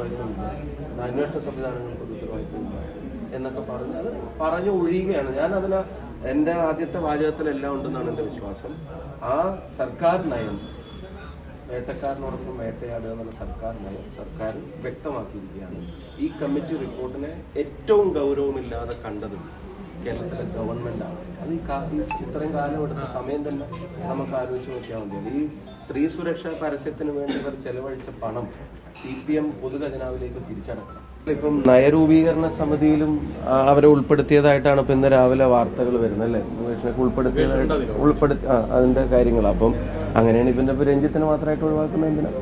അന്വേഷണ സംവിധാനങ്ങൾക്ക് ഒരു ഉത്തരവാദിത്വമില്ല എന്നൊക്കെ പറഞ്ഞ് അത് പറഞ്ഞു ഒഴിയുകയാണ്. ഞാൻ അതിന് എന്റെ ആദ്യത്തെ വാചകത്തിലെല്ലാം ഉണ്ടെന്നാണ് എന്റെ വിശ്വാസം. ആ സർക്കാർ നയം വേട്ടക്കാരനോടൊപ്പം വേട്ടയാടുക എന്നുള്ള സർക്കാർ നയം സർക്കാർ വ്യക്തമാക്കിയിരിക്കുകയാണ്. ഈ കമ്മിറ്റി റിപ്പോർട്ടിനെ ഏറ്റവും ഗൗരവമില്ലാതെ കണ്ടതും കേരളത്തിലെ ഗവൺമെന്റാണ് അത് ഈ ഇത്രയും കാലം എടുത്ത സമയം തന്നെ നമുക്ക് ആലോചിച്ച് നോക്കിയാൽ മതി. ഈ സ്ത്രീ സുരക്ഷാ പരസ്യത്തിന് വേണ്ടി ഇവർ ചെലവഴിച്ച പണം സി പി എം പൊതുഖജനാവിലേക്ക് തിരിച്ചടക്കണം. ഇപ്പം നയരൂപീകരണ സമിതിയിലും അവരെ ഉൾപ്പെടുത്തിയതായിട്ടാണ് ഇപ്പം ഇന്ന് രാവിലെ വാർത്തകൾ വരുന്നത് അല്ലേ? ഉൾപ്പെടുത്തിയതായിട്ട് ഉൾപ്പെടുത്തി ആ അതിന്റെ കാര്യങ്ങൾ. അപ്പം അങ്ങനെയാണ് ഇപ്പം ഇപ്പൊ രഞ്ജിത്തിന് മാത്രമായിട്ട് ഒഴിവാക്കുന്നത് എന്തിനാ?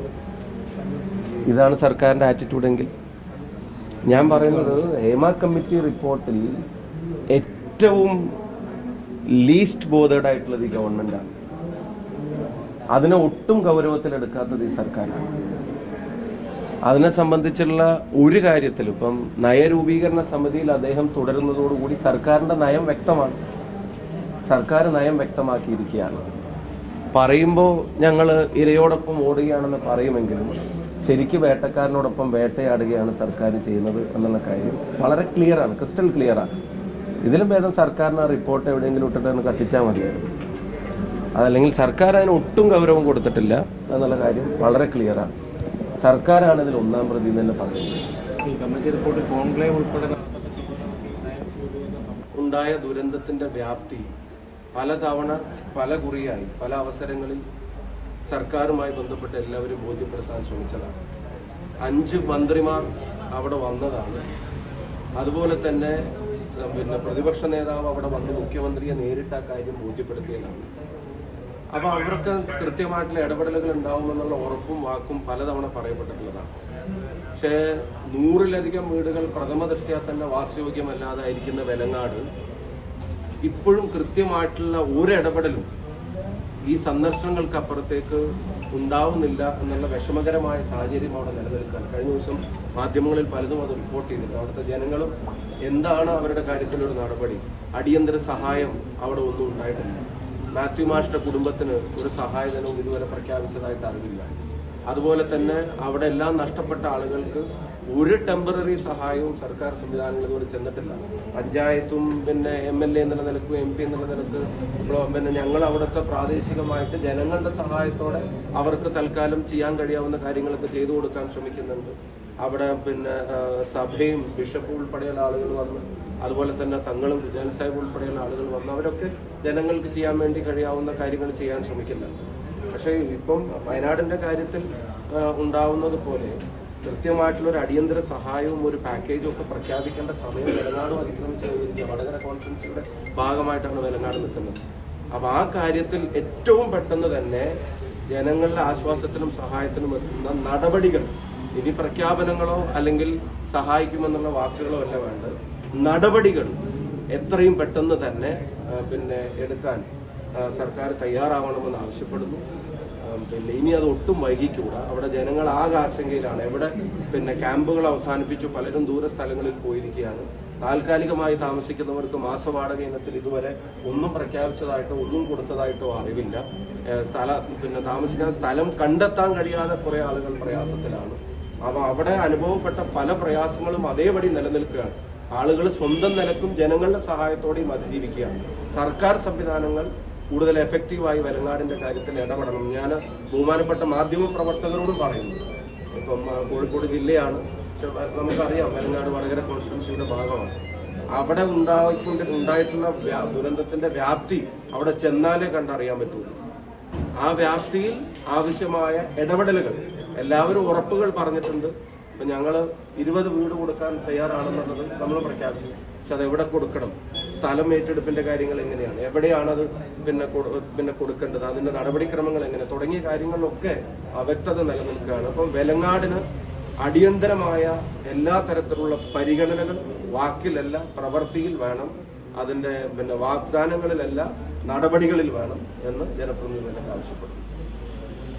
ഇതാണ് സർക്കാരിന്റെ ആറ്റിറ്റ്യൂഡെങ്കിൽ ഞാൻ പറയുന്നത് ഹേമ കമ്മിറ്റി റിപ്പോർട്ടിൽ ഏറ്റവും ലീസ്റ്റ് ബോധേഡ് ആയിട്ടുള്ളത് ഈ ഗവൺമെന്റാണ് അതിനെ ഒട്ടും ഗൗരവത്തിൽ ഗൗരവത്തിലെടുക്കാത്തത് ഈ സർക്കാരാണ്. അതിനെ സംബന്ധിച്ചുള്ള ഒരു കാര്യത്തിൽ ഇപ്പം നയരൂപീകരണ സമിതിയിൽ അദ്ദേഹം തുടരുന്നതോടുകൂടി സർക്കാരിന്റെ നയം വ്യക്തമാണ്. സർക്കാർ നയം വ്യക്തമാക്കിയിരിക്കുകയാണ്. പറയുമ്പോൾ ഞങ്ങൾ ഇരയോടൊപ്പം ഓടുകയാണെന്ന് പറയുമെങ്കിലും ശരിക്ക് വേട്ടക്കാരനോടൊപ്പം വേട്ടയാടുകയാണ് സർക്കാർ ചെയ്യുന്നത് എന്നുള്ള കാര്യം വളരെ ക്ലിയറാണ് ക്രിസ്റ്റൽ ക്ലിയറാണ് ഇതിലും ഭേദം സർക്കാരിന് ആ റിപ്പോർട്ട് എവിടെയെങ്കിലും ഇട്ടിട്ട് ഒന്ന് കത്തിച്ചാൽ മതിയായിരുന്നു. അതല്ലെങ്കിൽ സർക്കാർ അതിന് ഒട്ടും ഗൗരവം കൊടുത്തിട്ടില്ല എന്നുള്ള കാര്യം വളരെ ക്ലിയറാണ് സർക്കാരാണ് ഇതിൽ ഒന്നാം പ്രതി എന്ന് തന്നെ പറയുന്നത്. ഉണ്ടായ ദുരന്തത്തിന്റെ വ്യാപ്തി പലതവണ പല കുറിയായി പല അവസരങ്ങളിൽ സർക്കാരുമായി ബന്ധപ്പെട്ട് എല്ലാവരും ബോധ്യപ്പെടുത്താൻ ശ്രമിച്ചതാണ്. അഞ്ച് മന്ത്രിമാർ അവിടെ വന്നതാണ്. അതുപോലെ തന്നെ പിന്നെ പ്രതിപക്ഷ നേതാവ് അവിടെ വന്ന് മുഖ്യമന്ത്രിയെ നേരിട്ട് ആ കാര്യം ബോധ്യപ്പെടുത്തിയതാണ്. അപ്പൊ അവർക്ക് കൃത്യമായിട്ടുള്ള ഇടപെടലുകൾ ഉണ്ടാവുമെന്നുള്ള ഉറപ്പും വാക്കും പലതവണ പറയപ്പെട്ടിട്ടുള്ളതാണ്. പക്ഷേ നൂറിലധികം വീടുകൾ പ്രഥമ ദൃഷ്ട്യാ തന്നെ വാസയോഗ്യമല്ലാതായിരിക്കുന്ന വെലങ്ങാട് ഇപ്പോഴും കൃത്യമായിട്ടുള്ള ഒരു ഇടപെടലും ഈ സന്ദർശനങ്ങൾക്ക് അപ്പുറത്തേക്ക് ഉണ്ടാവുന്നില്ല എന്നുള്ള വിഷമകരമായ സാഹചര്യം അവിടെ നിലനിൽക്കാൻ കഴിഞ്ഞ ദിവസം മാധ്യമങ്ങളിൽ പലതും അത് റിപ്പോർട്ട് ചെയ്തിരുന്നു. അവിടുത്തെ ജനങ്ങളും എന്താണ് അവരുടെ കാര്യത്തിലൊരു നടപടി? അടിയന്തര സഹായം അവിടെ ഒന്നും ഉണ്ടായിട്ടില്ല. മാത്യു മാഷിന്റെ കുടുംബത്തിന് ഒരു സഹായധനവും ഇതുവരെ പ്രഖ്യാപിച്ചതായിട്ട് അറിവില്ല. അതുപോലെ തന്നെ അവിടെ എല്ലാം നഷ്ടപ്പെട്ട ആളുകൾക്ക് ഒരു ടെമ്പററി സഹായവും സർക്കാർ സംവിധാനങ്ങൾ ഇതുവരെ ചെന്നിട്ടില്ല. പഞ്ചായത്തും പിന്നെ എം എൽ എ എന്നുള്ള നിലക്കും എം പി എന്നുള്ള നിലയ്ക്ക് പിന്നെ ഞങ്ങൾ അവിടുത്തെ പ്രാദേശികമായിട്ട് ജനങ്ങളുടെ സഹായത്തോടെ അവർക്ക് തൽക്കാലം ചെയ്യാൻ കഴിയാവുന്ന കാര്യങ്ങളൊക്കെ ചെയ്തു കൊടുക്കാൻ ശ്രമിക്കുന്നുണ്ട്. അവിടെ പിന്നെ സഭയും ബിഷപ്പും ഉൾപ്പെടെയുള്ള ആളുകൾ വന്ന് അതുപോലെ തന്നെ തങ്ങളും ജനസാഹിബ് ഉൾപ്പെടെയുള്ള ആളുകൾ വന്ന് അവരൊക്കെ ജനങ്ങൾക്ക് ചെയ്യാൻ വേണ്ടി കഴിയാവുന്ന കാര്യങ്ങൾ ചെയ്യാൻ ശ്രമിക്കുന്നുണ്ട്. പക്ഷേ ഇപ്പം വയനാടിന്റെ കാര്യത്തിൽ ഉണ്ടാവുന്നത് പോലെ കൃത്യമായിട്ടുള്ള ഒരു അടിയന്തര സഹായവും ഒരു പാക്കേജും ഒക്കെ പ്രഖ്യാപിക്കേണ്ട സമയം വെലനാട് അതിക്രമിച്ച് വടകര കോൺഫറൻസിന്റെ ഭാഗമായിട്ടാണ് വെലങ്ങാട് നിൽക്കുന്നത്. അപ്പൊ ആ കാര്യത്തിൽ ഏറ്റവും പെട്ടെന്ന് തന്നെ ജനങ്ങളുടെ ആശ്വാസത്തിനും സഹായത്തിനും എത്തുന്ന നടപടികൾ ഇനി പ്രഖ്യാപനങ്ങളോ അല്ലെങ്കിൽ സഹായിക്കുമെന്നുള്ള വാക്കുകളോ അല്ല വേണ്ടത്. നടപടികൾ എത്രയും പെട്ടെന്ന് തന്നെ പിന്നെ എടുക്കാൻ സർക്കാർ തയ്യാറാവണമെന്ന് ആവശ്യപ്പെടുന്നു. പിന്നെ ഇനി അത് ഒട്ടും വൈകിക്കൂടാ. അവിടെ ജനങ്ങൾ ആകെ ആശങ്കയിലാണ്. എവിടെ പിന്നെ ക്യാമ്പുകൾ അവസാനിപ്പിച്ചു പലരും ദൂര സ്ഥലങ്ങളിൽ പോയിരിക്കുകയാണ്. താൽക്കാലികമായി താമസിക്കുന്നവർക്ക് മാസവാടക ഇനത്തിൽ ഇതുവരെ ഒന്നും പ്രഖ്യാപിച്ചതായിട്ടോ ഒന്നും കൊടുത്തതായിട്ടോ അറിവില്ല. സ്ഥല പിന്നെ താമസിക്കാൻ സ്ഥലം കണ്ടെത്താൻ കഴിയാതെ കുറെ ആളുകൾ പ്രയാസത്തിലാണ്. അപ്പൊ അവിടെ അനുഭവപ്പെട്ട പല പ്രയാസങ്ങളും അതേപടി നിലനിൽക്കുകയാണ്. ആളുകൾ സ്വന്തം നിലക്കും ജനങ്ങളുടെ സഹായത്തോടെയും അതിജീവിക്കുകയാണ്. സർക്കാർ സംവിധാനങ്ങൾ കൂടുതൽ എഫക്റ്റീവായി വരങ്ങാടിന്റെ കാര്യത്തിൽ ഇടപെടണം. ഞാൻ ബഹുമാനപ്പെട്ട മാധ്യമ പ്രവർത്തകരോടും പറയുന്നു. ഇപ്പം കോഴിക്കോട് ജില്ലയാണ്. നമുക്കറിയാം വരങ്ങാട് വടകര കോൺസ്റ്റിറ്റ്യൻസിയുടെ ഭാഗമാണ്. അവിടെ ഉണ്ടായിക്കൊണ്ട് ഉണ്ടായിട്ടുള്ള ദുരന്തത്തിന്റെ വ്യാപ്തി അവിടെ ചെന്നാലേ കണ്ടറിയാൻ പറ്റുള്ളൂ ആ വ്യാപ്തിയിൽ ആവശ്യമായ ഇടപെടലുകൾ. എല്ലാവരും ഉറപ്പുകൾ പറഞ്ഞിട്ടുണ്ട്. ഇപ്പൊ ഞങ്ങൾ ഇരുപത് വീട് കൊടുക്കാൻ തയ്യാറാണെന്നുള്ളത് നമ്മൾ പ്രഖ്യാപിച്ചു. പക്ഷെ അത് എവിടെ കൊടുക്കണം? സ്ഥലം ഏറ്റെടുപ്പിന്റെ കാര്യങ്ങൾ എങ്ങനെയാണ്? എവിടെയാണ് അത് പിന്നെ പിന്നെ കൊടുക്കേണ്ടത്? അതിന്റെ നടപടിക്രമങ്ങൾ എങ്ങനെ? തുടങ്ങിയ കാര്യങ്ങളിലൊക്കെ അവ്യക്തത നിലനിൽക്കുകയാണ്. അപ്പം വെലങ്ങാടിന് അടിയന്തരമായ എല്ലാ തരത്തിലുള്ള പരിഗണനകൾ വാക്കിലല്ല പ്രവൃത്തിയിൽ വേണം. അതിന്റെ പിന്നെ വാഗ്ദാനങ്ങളിലല്ല നടപടികളിൽ വേണം എന്ന് ജനപ്രതിനിധികൾ ആവശ്യപ്പെടുന്നു.